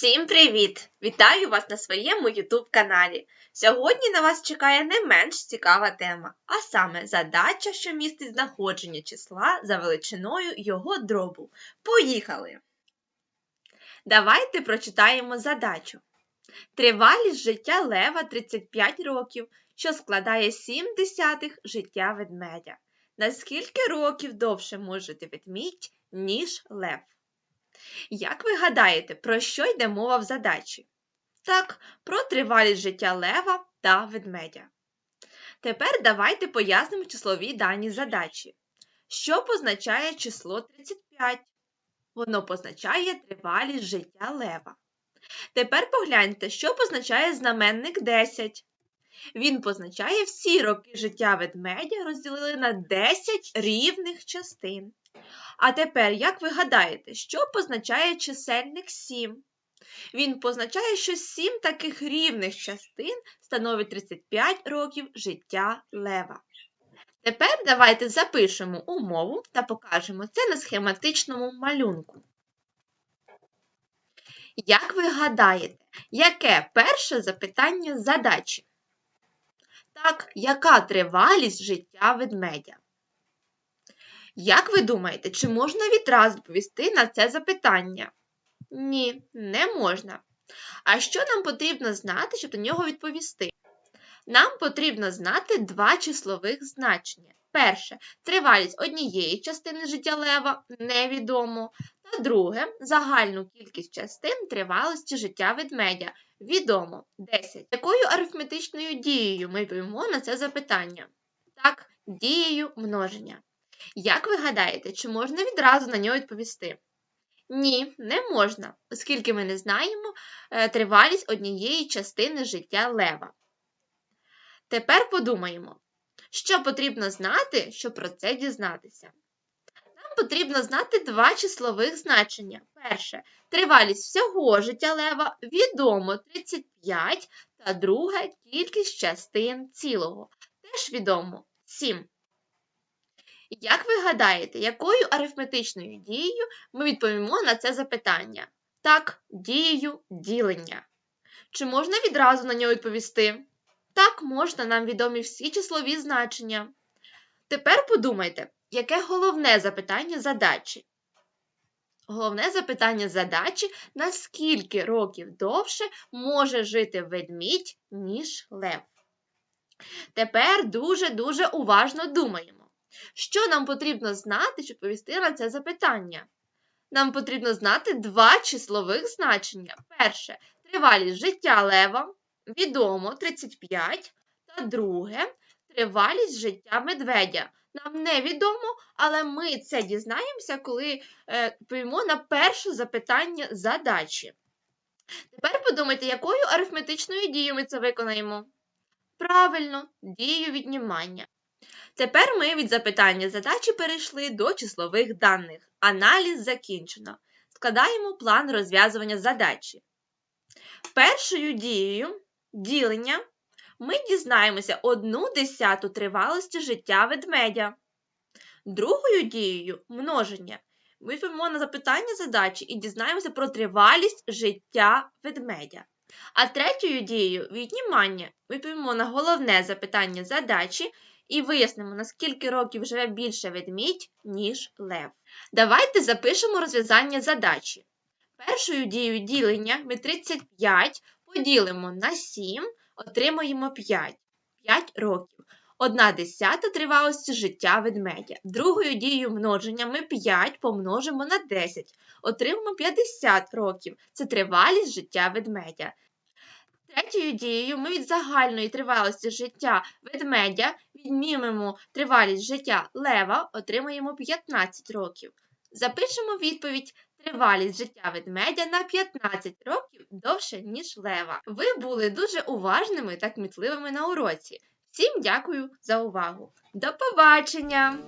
Всім привіт! Вітаю вас на своєму YouTube каналі. Сьогодні на вас чекає не менш цікава тема, а саме задача, що містить знаходження числа за величиною його дробу. Поїхали! Давайте прочитаємо задачу. Тривалість життя лева 35 років, що складає 7 десятих життя ведмедя. Наскільки років довше може ведмідь, ніж лев? Як ви гадаєте, про що йде мова в задачі? Так, про тривалість життя лева та ведмедя. Тепер давайте пояснимо числові дані задачі. Що позначає число 35? Воно позначає тривалість життя лева. Тепер погляньте, що позначає знаменник 10. Він позначає всі роки життя ведмедя розділили на 10 рівних частин. А тепер, як ви гадаєте, що позначає чисельник 7? Він позначає, що 7 таких рівних частин становить 35 років життя лева. Тепер давайте запишемо умову та покажемо це на схематичному малюнку. Як ви гадаєте, яке перше запитання задачі? Так, яка тривалість життя ведмедя? Як ви думаєте, чи можна відразу відповісти на це запитання? Ні, не можна. А що нам потрібно знати, щоб до нього відповісти? Нам потрібно знати два числових значення. Перше тривалість однієї частини життя лева невідомо. Та друге загальну кількість частин тривалості життя ведмедя відомо 10. Якою арифметичною дією ми відповімо на це запитання? Так, дією множення. Як ви гадаєте, чи можна відразу на нього відповісти? Ні, не можна, оскільки ми не знаємо е, тривалість однієї частини життя лева. Тепер подумаємо, що потрібно знати, щоб про це дізнатися. Нам потрібно знати два числових значення. Перше тривалість всього життя лева відомо 35, та друге кількість частин цілого. Теж відомо 7. Як ви гадаєте, якою арифметичною дією ми відповімо на це запитання? Так, дією ділення. Чи можна відразу на нього відповісти? Так, можна, нам відомі всі числові значення. Тепер подумайте, яке головне запитання задачі? Головне запитання задачі наскільки років довше може жити ведмідь, ніж лев. Тепер дуже-дуже уважно думаємо. Що нам потрібно знати, щоб повісти на це запитання? Нам потрібно знати два числових значення. Перше тривалість життя лева, відомо 35, та друге тривалість життя медведя. Нам невідомо, але ми це дізнаємося, коли е, відповімо на перше запитання задачі. Тепер подумайте, якою арифметичною дією ми це виконаємо? Правильно, дією віднімання. Тепер ми від запитання задачі перейшли до числових даних. Аналіз закінчено. Складаємо план розв'язування задачі. Першою дією ділення ми дізнаємося одну десяту тривалості життя ведмедя. Другою дією множення. Ми відповімо на запитання задачі і дізнаємося про тривалість життя ведмедя. А третьою дією віднімання ми відповімо на головне запитання задачі і вияснимо, наскільки років живе більше ведмідь, ніж лев. Давайте запишемо розв'язання задачі. Першою дією ділення ми 35 поділимо на 7, отримаємо 5. 5 років. Одна десята тривалості життя ведмедя. Другою дією множення ми 5 помножимо на 10. Отримаємо 50 років. Це тривалість життя ведмедя. Третьою дією ми від загальної тривалості життя ведмедя віднімемо тривалість життя лева, отримаємо 15 років. Запишемо відповідь тривалість життя ведмедя на 15 років довше, ніж лева. Ви були дуже уважними та кмітливими на уроці. Всім дякую за увагу. До побачення!